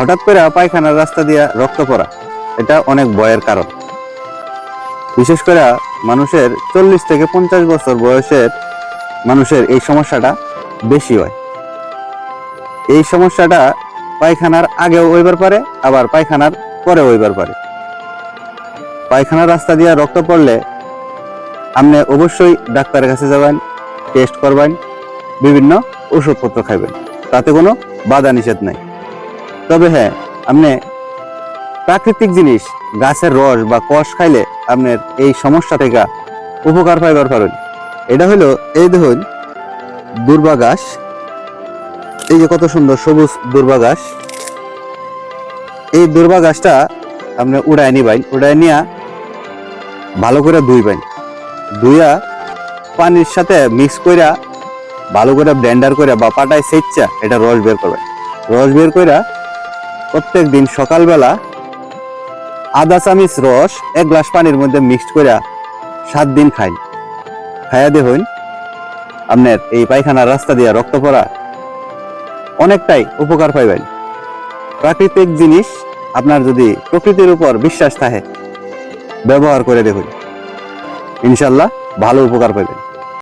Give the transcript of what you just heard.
হঠাৎ করে পায়খানার রাস্তা দিয়ে রক্ত পড়া। এটা অনেক ভয়ের কারণ। বিশেষ করে মানুষের চল্লিশ থেকে পঞ্চাশ বছর বয়সের মানুষের এই সমস্যাটা বেশি হয়। এই সমস্যাটা পায়খানার আগেও হইবার পারে, আবার পায়খানার পরে হইবার পারে। পায়খানার রাস্তা দিয়ে রক্ত পড়লে আপনি অবশ্যই ডাক্তারের কাছে যাবেন, টেস্ট করবেন, বিভিন্ন ওষুধপত্র খাইবেন। তাতে কোনো বাধা নিষেধ নাই। তবে হ্যাঁ আপনি প্রাকৃতিক জিনিস, গাছের রস বা কষ খাইলে আপনার এই সমস্যা থেকে উপকার পাইবার পারেন এটা হলো এই দেখুন দুর্বা ঘাস এই যে কত সুন্দর সবুজ দুর্বা ঘাস এই দুর্বা ঘাসটা আপনি উড়ায় নিবেন, উড়ায় নিয়া ভালো করে ধুইবেন। ধুইয়া পানির সাথে মিক্স কইরা, ভালো করে ব্লেন্ডার করে বা পাটায় সেচ্চা, এটা রস বের করবেন। রস বের কইরা প্রত্যেক দিন সকালবেলা আদা চামিচ, রস, এক গ্লাস পানির মধ্যে মিক্সড করে সাত দিন খাই। খাইয়া দেখুন, আপনার এই পায়খানার রাস্তা দিয়ে রক্ত পড়া অনেকটাই উপকার পাইবেন। প্রাকৃতিক জিনিস আপনার যদি প্রকৃতির উপর বিশ্বাস থাকে, ব্যবহার করে দেখুন। ইনশাল্লাহ ভালো উপকার পাইবেন।